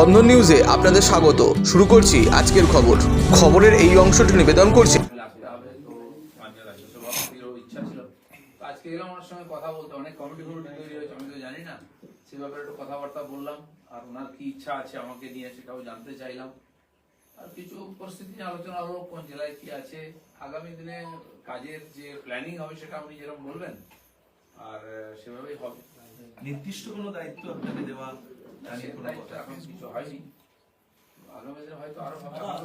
বন্ধন নিউজে আপনাদের স্বাগত। শুরু করছি আজকের খবর। খবরের এই অংশটি নিবেদন করছি। আজকে সঙ্গে কথা বলতে অনেক হয়েছে আমি তো জানি না সে ব্যাপারে একটু কথাবার্তা বললাম আর ওনার ইচ্ছা আছে আমাকে নিয়ে সেটাও জানতে চাইলাম আর কিছু পরিস্থিতি আলোচনা হলো কোন জেলায় কি আছে আগামী দিনে কাজের যে প্ল্যানিং হবে সেটা আপনি যেরকম বলবেন আর সেভাবেই হবে। নির্দিষ্ট কোনো দায়িত্ব আপনাকে দেওয়া তা কোনো কথা এখন কিছু হয়নি। আগামী হয়তো আরও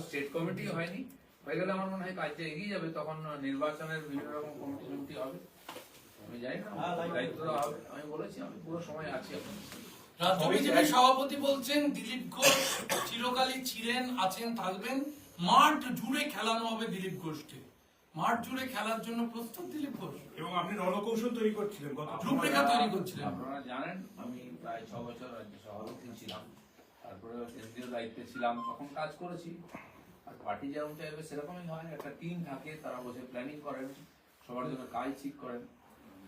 স্টেট কমিটি হয়নি। হয়ে গেলে আমার মনে হয় কাজটা এগিয়ে যাবে তখন নির্বাচনের বিভিন্ন রকম কমিটি কমিটি হবে। আমি জানি না দায়িত্ব দেওয়া হবে। আমি বলেছি আমি পুরো সময় আছি এখন। রাজ্য বিজেপির সভাপতি বলছেন দিলীপ ঘোষ চিরকালই ছিলেন আছেন থাকবেন। মাঠ জুড়ে খেলানো হবে দিলীপ ঘোষকে। মাঠ জুড়ে খেলার জন্য প্রস্তুত দিলীপ ঘোষ। এবং আপনি রণকৌশল তৈরি করছিলেন গত রূপরেখা তৈরি করছিলেন। আপনারা জানেন আমি প্রায় ছ বছর রাজ্য সভাপতি ছিলাম। তারপরে কেন্দ্রীয় দায়িত্বে ছিলাম তখন কাজ করেছি। আর পার্টি যেরকম চাইবে সেরকমই হয়। একটা টিম থাকে তারা বসে প্ল্যানিং করেন সবার জন্য কাজ ঠিক করেন।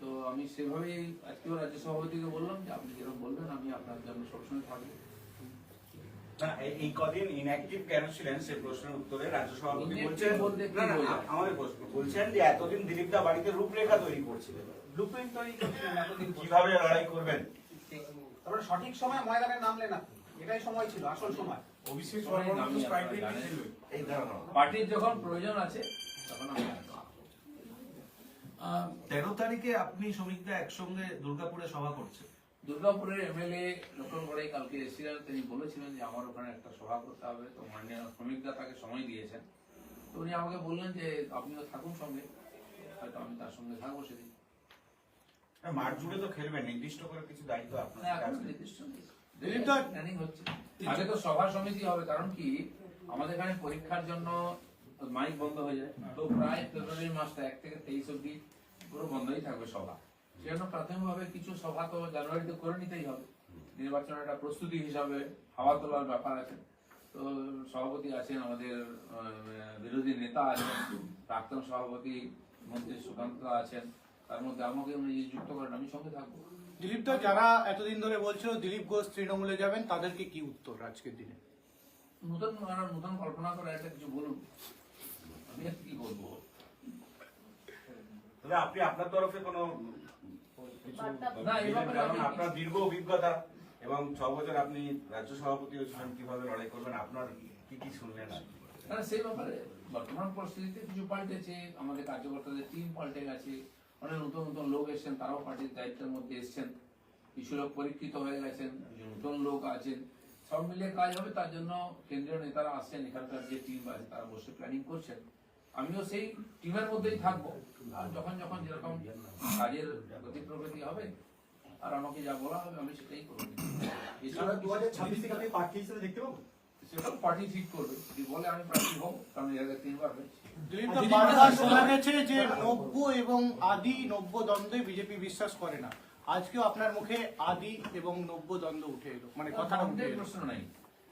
তো আমি সেভাবেই আজকেও রাজ্য সভাপতিকে বললাম যে আপনি যেরকম বলবেন আমি আপনার জন্য সবসময় থাকব। এই- এই কদিন ইনঅ্যাক্টিভ কেন ছিলেন সেই প্রশ্নের উত্তরে রাজ্য সভাপতি বলছেন না না আমাদের প্রশ্ন। বলছেন যে এতদিন দিলীপ দা বাড়িতে রূপরেখা তৈরি করছিলেন। ব্লুপ্রিন্ট তৈরি করছিলেন এতদিন কীভাবে লড়াই করবেন? তারপরে সঠিক সময় ময়দানে নামলেন আপনি। এটাই সময় ছিল আসল সময়। অভিষেক এই ধারণা। পার্টির যখন প্রয়োজন আছে তখন তেরো তারিখে আপনি শ্রমিকরা একসঙ্গে দুর্গাপুরে সভা করছেন। দুর্গাপুরের এমএলএ লোকন গড়াই কালকে এসেছিলেন তিনি বলেছিলেন যে আমার ওখানে একটা সভা করতে হবে তো মাননীয় শ্রমিকরা তাকে সময় দিয়েছেন। তো উনি আমাকে বললেন যে আপনিও থাকুন সঙ্গে হয়তো আমি তার সঙ্গে থাকব সেদিন। মাঠ জুড়ে তো খেলবেন নির্দিষ্ট করে কিছু দায়িত্ব আপনার আছে। নির্দিষ্ট প্ল্যানিং হচ্ছে। আগে তো সভা সমিতি হবে কারণ কি? আমাদের এখানে পরীক্ষার জন্য মাইক বন্ধ হয়ে যায়। তো প্রায় ফেব্রুয়ারি মাসটা এক থেকে তেইশ অব্দি পুরো বন্ধই থাকবে সভা। সেজন্য প্রাথমিকভাবে কিছু সভা তো জানুয়ারিতে করে নিতেই হবে। নির্বাচনের একটা প্রস্তুতি হিসাবে হাওয়া তোলার ব্যাপার আছে। তো সভাপতি আছেন আমাদের বিরোধী নেতা আছেন প্রাক্তন সভাপতি মন্ত্রী সুকান্ত আছেন। তার মধ্যে আমাকে উনি যুক্ত করেন আমি সঙ্গে থাকব। দিলীপ দা যারা এতদিন ধরে বলছিল দিলীপ ঘোষ তৃণমূলে যাবেন তাদেরকে কি উত্তর আজকের দিনে? নতুন আর নতুন কল্পনা করে একটা কিছু বলুন। আমি আর কি বলব তবে আপনি আপনার তরফে কোনো আপনার দীর্ঘ অভিজ্ঞতা এবং ছ বছর আপনি রাজ্য সভাপতি হয়েছিলেন কীভাবে লড়াই করবেন আপনার কি কি শুনলেন না সেই ব্যাপারে বর্তমান পরিস্থিতিতে কিছু পাল্টেছে আমাদের কার্যকর্তাদের টিম পাল্টে গেছে অনেক নতুন নতুন লোক এসেছেন তারাও পার্টির দায়িত্বের মধ্যে এসেছেন কিছু লোক পরীক্ষিত হয়ে গেছেন কিছু নতুন লোক আছেন সব মিলিয়ে কাজ হবে তার জন্য কেন্দ্রীয় নেতারা আসছেন এখানকার যে টিম আছে তারা বসে প্ল্যানিং করছেন। আমিও সেই টিমের মধ্যেই থাকব আর যখন যখন যেরকম কাজের গতি প্রগতি হবে আর আমাকে যা বলা হবে আমি সেটাই করব। এছাড়া দু হাজার ছাব্বিশ থেকে প্রার্থী হিসেবে দেখতে পাবো? সেটা পার্টি ঠিক করবে। যদি বলে আমি প্রার্থী হব কারণ এর আগে তিনবার হয়েছে। দিলীপ দা দিলীপ বারবার দা- শোনা গেছে যে নব্য এবং আদি নব্য দ্বন্দ্বে বিজেপি বিশ্বাস করে না। আজকেও আপনার মুখে আদি এবং নব্য দ্বন্দ্ব উঠে এলো মানে কথাটা উঠে প্রশ্ন নাই।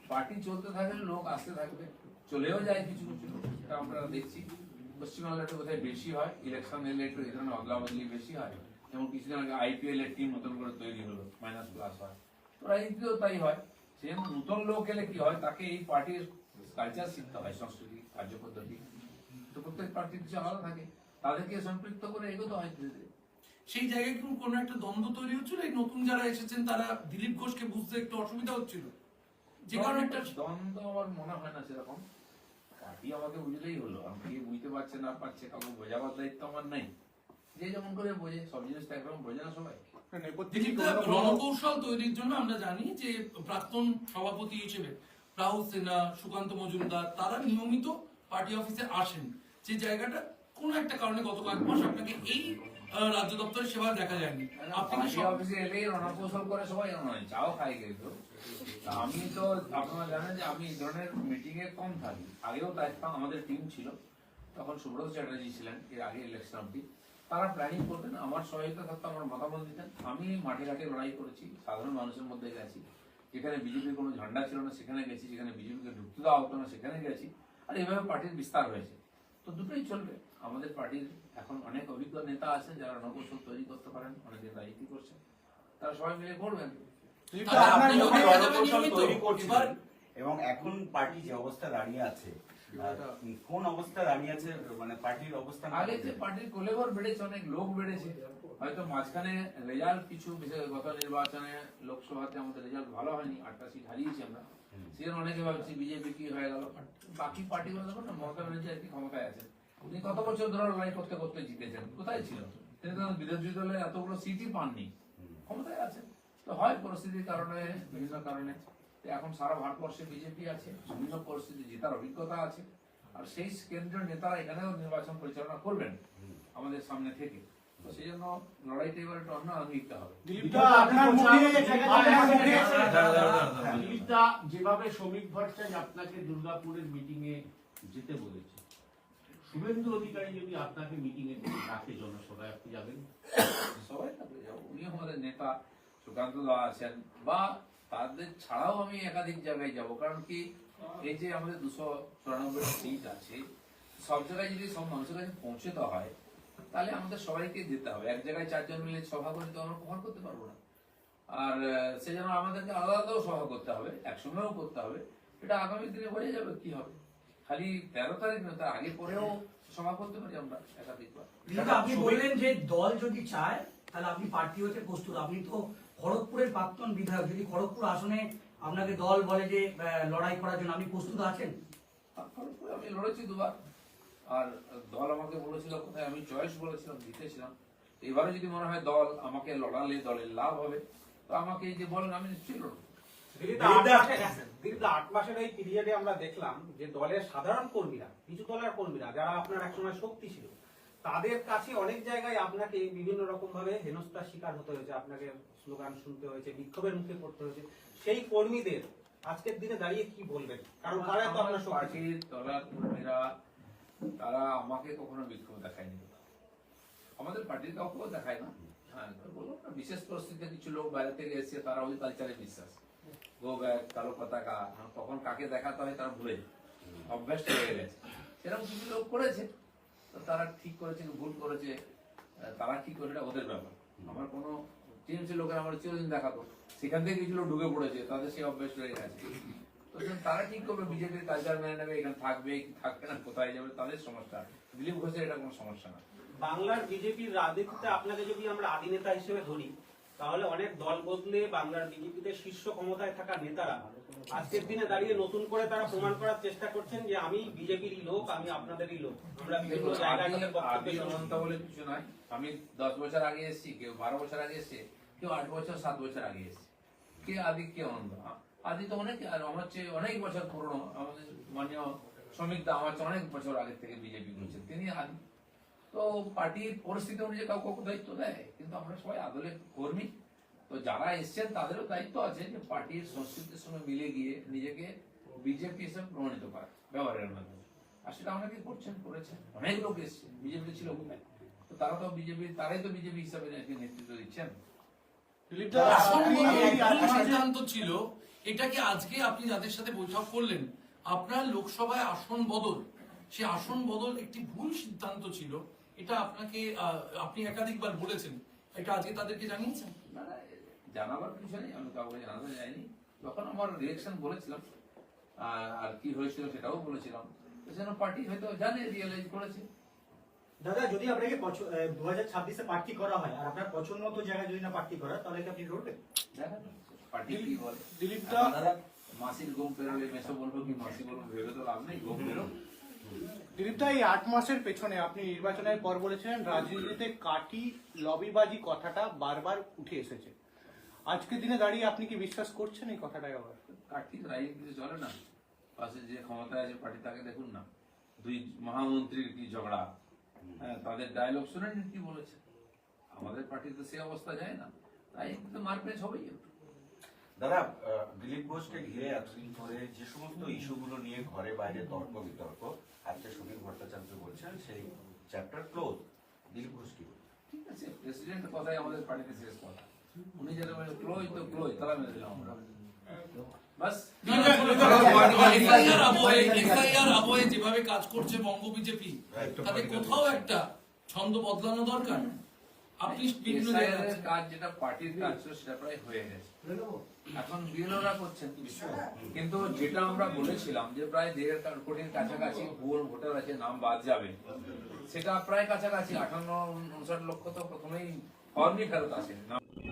পার্টি চলতে থাকলে লোক আসতে থাকবে চলেও যায় কিছু কিছু আমরা দেখছি। পশ্চিমবাংলা একটু কোথায় বেশি হয় ইলেকশন এলে একটু এই ধরনের অদলা বদলি বেশি হয় যেমন কিছুদিন আগে আইপিএল এর টিম নতুন করে তৈরি হলো মাইনাস প্লাস হয়। তো রাজনীতিতেও তাই হয়। সে নতুন লোক এলে কি হয়? তাকে এই পার্টির কালচার শিখতে হয় সংস্কৃতি কার্যপদ্ধতি। তো প্রত্যেক পার্টির কিছু আলাদা থাকে। তাদেরকে সম্পৃক্ত করে এগোতে হয় ধীরে ধীরে। সেই জায়গায় কি কোনো একটা দ্বন্দ্ব তৈরি হচ্ছিল? এই নতুন যারা এসেছেন তারা দিলীপ ঘোষকে বুঝতে একটু অসুবিধা হচ্ছিল? যে কারণে একটা দ্বন্দ্ব আমার মনে হয় না সেরকম। পার্টি আমাকে বুঝলেই হলো। আমি কি বুঝতে পারছে না পারছে কাউকে বোঝাবার দায়িত্ব আমার নাই। যে যেমন করে বোঝে সব জিনিস তো একরকম বোঝে না সবাই। কি কোনো- রণকৌশল তৈরির জন্য আমরা জানি যে প্রাক্তন সভাপতি হিসেবে রাহুল সিনহা সুকান্ত মজুমদার তারা নিয়মিত পার্টি অফিসে আসেন। যে জায়গাটা কোনো একটা কারণে গত কয়েক মাস আপনাকে এই রাজ্য দপ্তরের সেবা দেখা যায়নি। আপনি অফিসে এলেই রণকৌশল করে সবাই চাও খাই তা আমি তো আপনারা জানেন যে আমি এই ধরনের মিটিং এ কম থাকি। আগেও দেখতাম আমাদের টিম ছিল। তখন সুব্রত চ্যাটার্জি ছিলেন এর আগে ইলেকশন অব্দি তারা প্ল্যানিং করতেন আমার সহায়তা থাকতো আমার মতামত দিতেন। আমি মাঠে ঘাটে লড়াই করেছি সাধারণ মানুষের মধ্যে গেছি। যেখানে বিজেপির কোনো ঝান্ডা ছিল না সেখানে গেছি। যেখানে বিজেপিকে ঢুকতে দেওয়া হতো না সেখানে গেছি। আর এভাবে পার্টির বিস্তার হয়েছে। তো দুটোই চলবে। আমাদের পার্টির এখন অনেক অভিজ্ঞ নেতা আছেন যারা নকৌশল তৈরি করতে পারেন অনেকে রাজনীতি করছেন। তারা সবাই মিলে করবেন। এবং এখন পার্টি যে অবস্থা দাঁড়িয়ে আছে কোন অবস্থা দাঁড়িয়ে আছে মানে পার্টির অবস্থান আগে যে পার্টির কোলেবর বেড়েছে অনেক লোক বেড়েছে। হয়তো মাঝখানে রেজাল্ট কিছু গত নির্বাচনে লোকসভাতে আমাদের রেজাল্ট ভালো হয়নি আটটা সিট হারিয়েছি আমরা। সেজন্য অনেকে ভাবছি বিজেপি কি হয়ে গেল বাকি পার্টিগুলো দেখো না মমতা ব্যানার্জি আর কি ক্ষমতায় আছেন উনি কত বছর ধরে লড়াই করতে করতে জিতেছেন? কোথায় ছিল? তিনি তো বিরোধী দলে এতগুলো সিটই পাননি। ক্ষমতায় আছেন। তো হয় পরিস্থিতির কারণে বিভিন্ন কারণে। এখন সারা ভারতবর্ষে বিজেপি আছে বিভিন্ন পরিস্থিতি জেতার অভিজ্ঞতা আছে। আর সেই কেন্দ্রীয় নেতারা এখানেও নির্বাচন পরিচালনা করবেন আমাদের সামনে থেকে। তো সেই জন্য লড়াইটা এবার একটু অন্য আঙ্গিকটা হবে। দিলীপদা আপনার মুখে আপনার মুখে দিলীপদা যেভাবে শ্রমিক ভট্টাচার্য আপনাকে দুর্গাপুরের মিটিং এ যেতে বলেছে শুভেন্দু অধিকারী যদি আপনাকে মিটিং এ ডাকে জনসভায় আপনি যাবেন? সবাই থাকবে যাব উনিও আমাদের নেতা সুকান্ত দা আছেন বা তাদের ছাড়াও আমি একাধিক জায়গায় যাব কারণ কি এই যে আমাদের দুশো চুরানব্বই সিট আছে সব জায়গায় যদি সব মানুষের কাছে পৌঁছতে হয় তাহলে আমাদের সবাইকে যেতে হবে। এক জায়গায় চারজন মিলে সভা করে তো আমরা কখন করতে পারব না। আর আহ, সেই জন্য আমাদেরকে আলাদা আলাদাও সভা করতে হবে একসঙ্গেও করতে হবে এটা আগামী দিনে বোঝা যাবে কি হবে? খালি তেরো তারিখ না তার আগে পরেও সভা করতে পারি আমরা একাধিকবার কিন্তু আপনি বললেন যে দল যদি চায় তাহলে আপনি প্রার্থী হতে প্রস্তুত। আপনি তো খড়গপুরের প্রাক্তন বিধায়ক যদি খড়গপুর আসনে আপনাকে দল বলে যে লড়াই করার জন্য আপনি প্রস্তুত আছেন? তারপরে পরে আমি লড়েছি দুবার। আর দল আমাকে বলেছিল কোথায় আমি চয়েস বলেছিলাম জিতেছিলাম। এবারে যদি মনে হয় দল আমাকে লড়ালে দলের লাভ হবে তো আমাকে এই যে বলেন আমি নিশ্চয়ই লড়বো। দিলীপ দা, আট মাসের- এই পিরিয়ডে আমরা দেখলাম যে দলের সাধারণ কর্মীরা কিছু দলের কর্মীরা যারা আপনার একসময় শক্তি ছিল তাদের কাছে অনেক জায়গায় আপনাকে বিভিন্ন রকম ভাবে হেনস্থার শিকার হতে হয়েছে আপনাকে স্লোগান শুনতে হয়েছে বিক্ষোভের মুখে পড়তে হয়েছে। সেই কর্মীদের আজকের দিনে দাঁড়িয়ে কি বলবেন? কারণ তারা তো আপনার। পার্টির দলের কর্মীরা তারা আমাকে কখনো বিক্ষোভ দেখায়নি আমাদের পার্টির কাউকেও দেখায় না। হ্যাঁ বললাম না, বিশেষ পরিস্থিতিতে কিছু লোক বাইরে থেকে এসেছে তারা ওই কালচারে বিশ্বাস গো ব্যাগ কালো পতাকা কখন কাকে দেখাতে হয় তারা ভুলে যায়। অভ্যাস হয়ে গেছে। সেরকম কিছু লোক করেছে, তো তারা ঠিক করেছে ভুল করেছে তারা কি করে এটা ওদের ব্যাপার। আমার কোনো টিএমসি লোকের আমার চিরদিন দেখাতো। সেখান থেকে কিছু লোক ঢুকে পড়েছে, তাদের সেই অভ্যাস হয়ে গেছে। তো তারা ঠিক করবে, বিজেপির কালচার মেনে নেবে, এখানে থাকবে, কি থাকবে না, কোথায় যাবে, তাদের সমস্যা। দিলীপ ঘোষের এটা কোনো সমস্যা না। বাংলার বিজেপির রাজনীতিতে আপনাকে যদি আমরা আদিনেতা হিসেবে ধরি তাহলে অনেক দল বদলে বাংলার বিজেপিতে শীর্ষ ক্ষমতায় থাকা নেতারা আজকের দিনে দাঁড়িয়ে নতুন করে তারা প্রমাণ করার চেষ্টা করছেন যে আমি বিজেপিরই লোক আমি আপনাদেরই লোক। আমরা বিভিন্ন জায়গায় বলে কিছু নয়। আমি দশ বছর আগে এসেছি কেউ বারো বছর আগে এসছে কেউ আট বছর সাত বছর আগে এসছে। কে আদি কে অনন্ত? আদি তো অনেক আমার চেয়ে অনেক বছর পুরনো আমাদের মাননীয় শ্রমিক দা আমার অনেক বছর আগে থেকে বিজেপি করছে। তিনি তো পার্টির পরিস্থিতি অনুযায়ী কাউকে কাউকে দায়িত্ব দেয়। কিন্তু আমরা সবাই আদলের কর্মী। তো যারা এসছেন তাদেরও দায়িত্ব আছে যে পার্টির সংস্কৃতির সঙ্গে মিলে গিয়ে নিজেকে বিজেপি হিসেবে প্রমাণিত করা ব্যবহারের মাধ্যমে। আর সেটা অনেকে করছেন করেছেন। অনেক লোক এসছে। বিজেপি ছিল কোথায় তো তারা তো বিজেপি তারাই তো বিজেপি হিসাবে নেতৃত্ব দিচ্ছেন। সিদ্ধান্ত ছিল এটা কি আজকে আপনি যাদের সাথে বৈঠক করলেন আপনার লোকসভায় আসন বদল সে আসন বদল একটি ভুল সিদ্ধান্ত ছিল। এটা আপনাকে আপনি একাধিকবার বলেছেন। এটা আজকে তাদেরকে জানিয়েছেন? না না, জানাবার কিছু নেই আমি কাউকে জানাতে যাইনি। যখন আমার রিয়েকশন বলেছিলাম আর কি হয়েছিল সেটাও বলেছিলাম। সেজন্য পার্টি হয়তো জানে রিয়েলাইজ করেছে। দাদা যদি আপনাকে দু হাজার ছাব্বিশে প্রার্থী করা হয় আর আপনার পছন্দ মতো জায়গায় যদি না প্রার্থী করা তাহলে কি আপনি লড়বেন? দেখেন পার্টি কি বলে? দিলীপদা দাদা মাসির ঘুম পেরোলে মেসো বলব কি মাসি বলব ভেবে তো লাভ নেই ঘুম বেরো দিলীপদা এই আট মাসের পেছনে আপনি নির্বাচনের পর বলেছিলেন রাজনীতিতে কাটি লবিবাজি কথাটা বারবার উঠে এসেছে। আজকের দিনে দাঁড়িয়ে আপনি কি বিশ্বাস করছেন এই কথাটাই আবার? কার্তিক রাজনীতি চলে না। পাশে যে ক্ষমতায় আছে পার্টি, তাকে দেখুন না। দুই মহামন্ত্রীর কি ঝগড়া? হ্যাঁ তাদের ডায়লগ শুনেন কি বলেছে? আমাদের পার্টিতে সে অবস্থা যায় না। তাই কিন্তু মারপেজ হবেই একটু। দাদা দিলীপ ঘোষকে ঘিরে এতদিন ধরে যে সমস্ত ইস্যুগুলো নিয়ে ঘরে বাইরে তর্ক বিতর্ক আজকে সমীর ভট্টাচার্য বলছেন সেই চ্যাপ্টার ক্লোজ দিলীপ ঘোষ কি বলছেন? ঠিক আছে প্রেসিডেন্ট কথাই আমাদের পার্টিতে শেষ কথা। উনি যেটা বলে ক্লোজ তো ক্লোজ তারা মেনে দিলাম আমরা। বাস যেভাবে কাজ করছে বঙ্গ বিজেপি তাতে কোথাও একটা ছন্দ বদলানো দরকার? আপনি বিভিন্ন জায়গায় কাজ যেটা পার্টির কাজ ছিল সেটা প্রায় হয়ে গেছে। এখন বিএলওরা করছেন কিন্তু যেটা আমরা বলেছিলাম যে প্রায় দেড় কোটির কাছাকাছি ভোটার আছে নাম বাদ যাবে। সেটা প্রায় কাছাকাছি আঠান্ন উনষাট লক্ষ তো প্রথমেই ফর্মই ফেরত আসেন।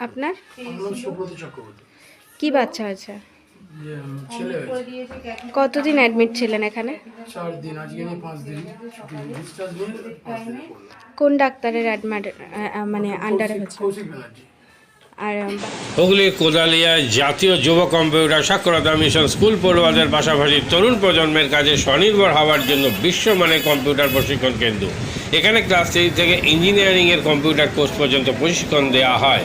আপনার? কি বাচ্চা আছে কতদিন অ্যাডমিট ছিলেন এখানে? কোন ডাক্তারের অ্যাডমিট মানে আন্ডারে আর আহ, হুগলির কোদালিয়ায় জাতীয় যুব কম্পিউটার সাক্ষরতা মিশন স্কুল পড়ুয়াদের পাশাপাশি তরুণ প্রজন্মের কাজে স্বনির্ভর হওয়ার জন্য বিশ্বমানের কম্পিউটার প্রশিক্ষণ কেন্দ্র। এখানে ক্লাস থ্রি থেকে ইঞ্জিনিয়ারিংয়ের কম্পিউটার কোর্স পর্যন্ত প্রশিক্ষণ দেওয়া হয়।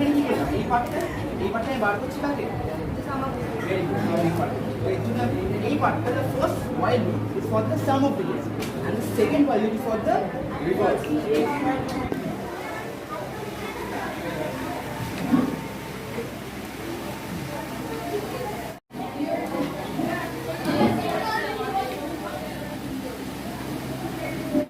এখানে করলাম এই পার্টটা এই বার করছি কাকে Very good, very good. তো এর জন্য আমি এই পার্টটা the sum of digits and the second while loop is for the reverse